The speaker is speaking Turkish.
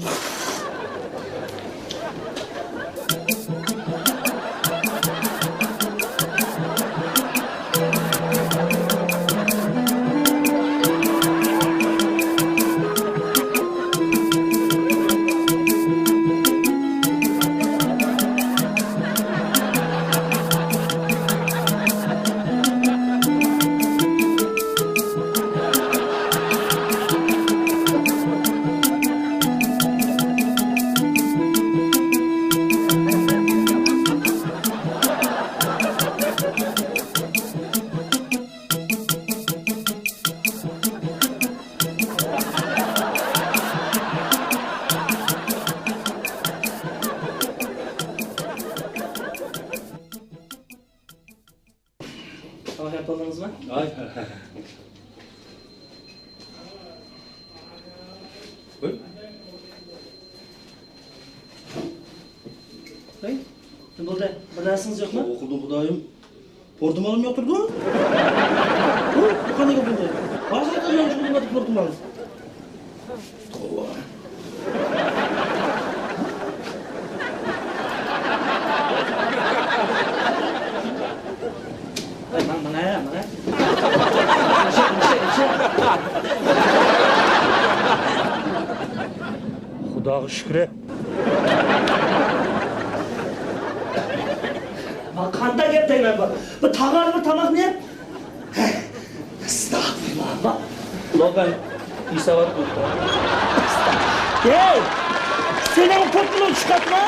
Yeah. Sabah yapmadınız mı? Ay. Buyur. Hey. Burada, dersiniz yok mu? Okudum kudayım. Portumalım yoktur da. Bu, bu kanı kapıldı. Varsa da yanlış bulunmadı portumalım. Allah. Xudoga shukri. Bak kanda gep deyman bak. Bu tagar bir tamak ne? Estağfurullah. Bak. Ulan ben İsa var mı? Hey! Seni o korkunu çıkartma.